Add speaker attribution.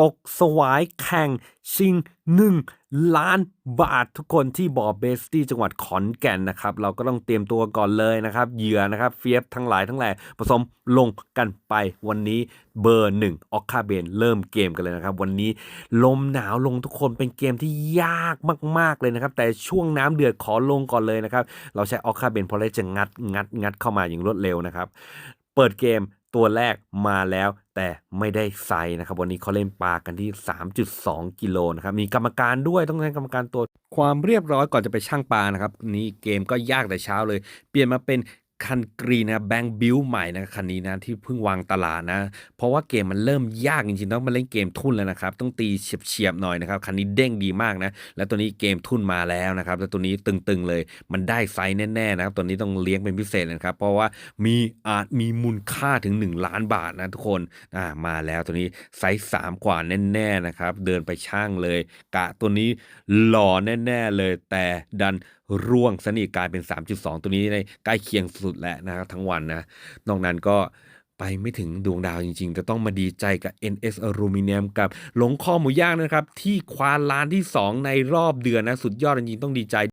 Speaker 1: ตกสวายแข่งชิง 1 ล้านบาททุกคนที่บ่อเบสตี้จังหวัดขอนแก่นนะครับ เราก็ต้องเตรียมตัวก่อนเลยนะครับ เหยื่อนะครับ เฟียสทั้งหลายทั้งแหล่ผสมลงกันไปวันนี้เบอร์หนึ่งออกคาเบนเริ่มเกมกันเลยนะครับ วันนี้ลมหนาวลงทุกคนเป็นเกมที่ยากมาก ๆ เลยนะครับ แต่ช่วงน้ำเดือดขอลงก่อนเลยนะครับ เราใช้ออกคาเบนเพราะเราจะงัดงัดงัดเข้ามาอย่างรวดเร็วนะครับ เปิดเกมตัวแรกมาแล้ว แต่ไม่ได้ไซส์นะครับ วันนี้เขาเล่นปลากันที่ 3.2 กิโลนะครับมีกรรมการด้วยต้องใช้กรรมการตัวความเรียบร้อยก่อนจะไปช่างปลานะครับ นี่เกมก็ยากแต่เช้าเลย เปลี่ยนมาเป็น คันกรีนนะแบงค์บิวใหม่นะคันนี้นะที่เพิ่งวางตลาดนะ เพราะว่าเกมมันเริ่มยากจริงๆต้องมาเล่นเกมทุ่นแล้วนะครับ ต้องตีเฉียบๆหน่อยนะครับ คันนี้เด้งดีมากนะ แล้วตัวนี้เกมทุ่นมาแล้วนะครับ แล้วตัวนี้ตึงๆเลย มันได้ไซส์แน่ๆนะครับ ตัวนี้ต้องเลี้ยงเป็นพิเศษเลยนะครับ เพราะว่ามีอาจมีมูลค่าถึง 1 ล้านบาทนะทุกคนอ่ามาแล้วตัวนี้ไซส์3กว่าแน่ๆนะครับ เดินไปช่างเลย กะตัวนี้หล่อแน่ๆเลย แต่ดันร่วงสนิทกลายเป็น 3.2 ตัวนี้ในใกล้เคียงสุดแล้วนะครับทั้งวันนะ นอกนั้นก็ไปไม่ถึงดวงดาวจริงๆ จะต้องมาดีใจกับ NS Aluminium กับหลงข้อหมูย่างนะครับ ที่คว้าล้านที่ 2 ในรอบเดือนนะ สุดยอดจริงๆ ต้องดีใจ